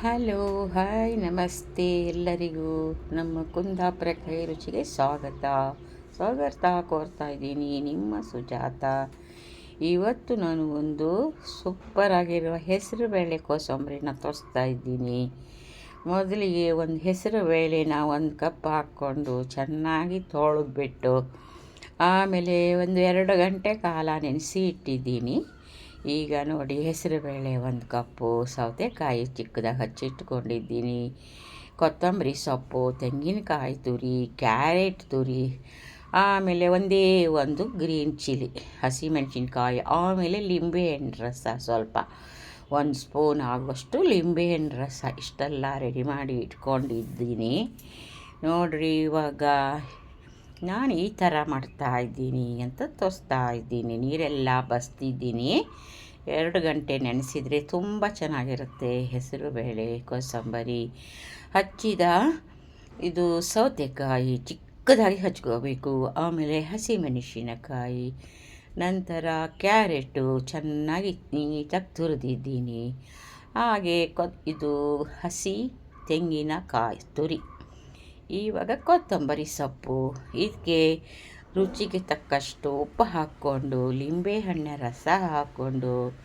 Hello, hi, ನಮಸ್ತೆ ಎಲ್ಲರಿಗೂ. ನಮ್ಮ ಕುಂದಾಪುರ ಕೈ ರುಚಿಗೆ ಸ್ವಾಗತ. ಸ್ವಾಗತ ಕೋರ್ತಾ ಇದ್ದೀನಿ ನಿಮ್ಮ ಸುಜಾತ. ಇವತ್ತು ನಾನು ಒಂದು ಸೂಪರ್ ಆಗಿರುವ ಹೆಸರು ಬೇಳೆ ಕೋಸಂಬರಿನ ತೋರಿಸ್ತಾ ಇದ್ದೀನಿ. ಮೊದಲಿಗೆ ಒಂದು ಹೆಸರು ಬೇಳೆನ ಒಂದು ಕಪ್ ಹಾಕ್ಕೊಂಡು ಚೆನ್ನಾಗಿ ತೊಳೆದ್ಬಿಟ್ಟು ಆಮೇಲೆ ಒಂದು ಎರಡು ಗಂಟೆ ಕಾಲ ನೆನೆಸಿ ಇಟ್ಟಿದ್ದೀನಿ. ಈಗ ನೋಡಿ ಹೆಸರುಬೇಳೆ ಒಂದು ಕಪ್ಪು, ಸೌತೆಕಾಯಿ ಚಿಕ್ಕದಾಗಿ ಹಚ್ಚಿಟ್ಕೊಂಡಿದ್ದೀನಿ. ಕೊತ್ತಂಬರಿ ಸೊಪ್ಪು, ತೆಂಗಿನಕಾಯಿ ತುರಿ, ಕ್ಯಾರೆಟ್ ತುರಿ, ಆಮೇಲೆ ಒಂದೇ ಒಂದು ಗ್ರೀನ್ ಚಿಲ್ಲಿ, ಹಸಿಮೆಣಸಿನ್ಕಾಯಿ, ಆಮೇಲೆ ಲಿಂಬೆಹಣ್ಣು ರಸ ಸ್ವಲ್ಪ. ಒಂದು ಸ್ಪೂನ್ ಆಗುವಷ್ಟು ಲಿಂಬೆಹಣ್ಣು ರಸ ಇಷ್ಟೆಲ್ಲ ರೆಡಿ ಮಾಡಿ ಇಟ್ಕೊಂಡಿದ್ದೀನಿ. ನೋಡಿರಿ ಇವಾಗ ನಾನು ಈ ಥರ ಮಾಡ್ತಾ ಇದ್ದೀನಿ ಅಂತ ತೋರಿಸ್ತಾ ಇದ್ದೀನಿ. ನೀರೆಲ್ಲ ಬಸ್ತಿದ್ದೀನಿ. ಎರಡು ಗಂಟೆ ನೆನೆಸಿದರೆ ತುಂಬ ಚೆನ್ನಾಗಿರುತ್ತೆ. ಹೆಸರು ಬೇಳೆ, ಕೋಸಂಬರಿ, ಹಚ್ಚಿದ ಇದು ಸೌತೆಕಾಯಿ, ಚಿಕ್ಕದಾಗಿ ಹಚ್ಕೋಬೇಕು. ಆಮೇಲೆ ಹಸಿಮೆಣಸಿನಕಾಯಿ, ನಂತರ ಕ್ಯಾರೆಟು, ಚೆನ್ನಾಗಿ ನೀಟಾಗಿ ತುರಿದಿದ್ದೀನಿ. ಹಾಗೆ ಕೊ ಇದು ಹಸಿ ತೆಂಗಿನಕಾಯಿ, ತುರಿ. ಇವಾಗ ಕೊತ್ತಂಬರಿ ಸೊಪ್ಪು. ಇದಕ್ಕೆ ರುಚಿಗೆ ತಕ್ಕಷ್ಟು ಉಪ್ಪು ಹಾಕ್ಕೊಂಡು ಲಿಂಬೆಹಣ್ಣಿನ ರಸ ಹಾಕ್ಕೊಂಡು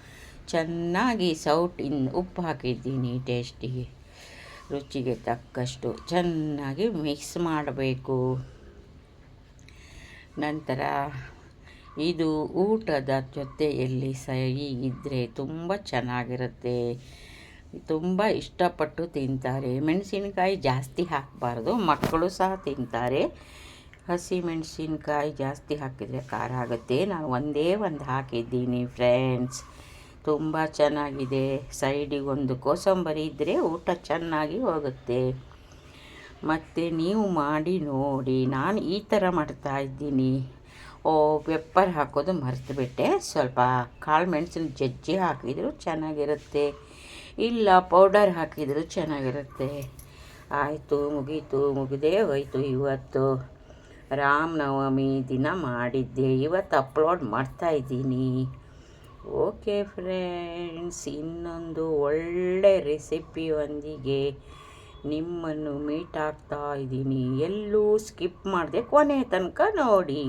ಚೆನ್ನಾಗಿ ಸೌಟಿನ ಉಪ್ಪು ಹಾಕಿದ್ದೀನಿ ಟೇಸ್ಟಿಗೆ ರುಚಿಗೆ ತಕ್ಕಷ್ಟು ಚೆನ್ನಾಗಿ ಮಿಕ್ಸ್ ಮಾಡಬೇಕು. ನಂತರ ಇದು ಊಟದ ಜೊತೆಯಲ್ಲಿ ಸಹಿ ಇದ್ದರೆ ತುಂಬ ಚೆನ್ನಾಗಿರುತ್ತೆ. ತುಂಬ ಇಷ್ಟಪಟ್ಟು ತಿಂತಾರೆ. ಮೆಣಸಿನಕಾಯಿ ಜಾಸ್ತಿ ಹಾಕಬಾರ್ದು. ಮಕ್ಕಳು ಸಹ ತಿಂತಾರೆ. ಹಸಿ ಮೆಣಸಿನ್ಕಾಯಿ ಜಾಸ್ತಿ ಹಾಕಿದರೆ ಖಾರ ಆಗುತ್ತೆ. ನಾನು ಒಂದೇ ಒಂದು ಹಾಕಿದ್ದೀನಿ ಫ್ರೆಂಡ್ಸ್. ತುಂಬ ಚೆನ್ನಾಗಿದೆ. ಸೈಡಿಗೊಂದು ಕೋಸಂಬರಿ ಇದ್ದರೆ ಊಟ ಚೆನ್ನಾಗಿ ಹೋಗುತ್ತೆ. ಮತ್ತು ನೀವು ಮಾಡಿ ನೋಡಿ. ನಾನು ಈ ಥರ ಮಾಡ್ತಾ ಇದ್ದೀನಿ. ಓ, ಪೆಪ್ಪರ್ ಹಾಕೋದು ಮರೆತುಬಿಟ್ಟೆ ಸ್ವಲ್ಪ ಕಾಳು ಮೆಣಸಿನ ಜಜ್ಜಿ ಹಾಕಿದರೂ ಚೆನ್ನಾಗಿರುತ್ತೆ. ಇಲ್ಲ ಪೌಡರ್ ಹಾಕಿದರೂ ಚೆನ್ನಾಗಿರುತ್ತೆ. ಆಯಿತು, ಮುಗೀತು ಮುಗಿದೇ ಹೋಯಿತು ಇವತ್ತು ರಾಮನವಮಿ ದಿನ ಮಾಡಿದ್ದೆ, ಇವತ್ತು ಅಪ್ಲೋಡ್ ಮಾಡ್ತಾಯಿದ್ದೀನಿ ಓಕೆ ಫ್ರೆಂಡ್ಸ್ ಇನ್ನೊಂದು ಒಳ್ಳೆ ರೆಸಿಪಿಯೊಂದಿಗೆ ನಿಮ್ಮನ್ನು ಮೀಟ್ ಆಗ್ತಾ ಇದ್ದೀನಿ. ಎಲ್ಲೂ ಸ್ಕಿಪ್ ಮಾಡಿದೆ ಕೊನೆ ತನಕ ನೋಡಿ.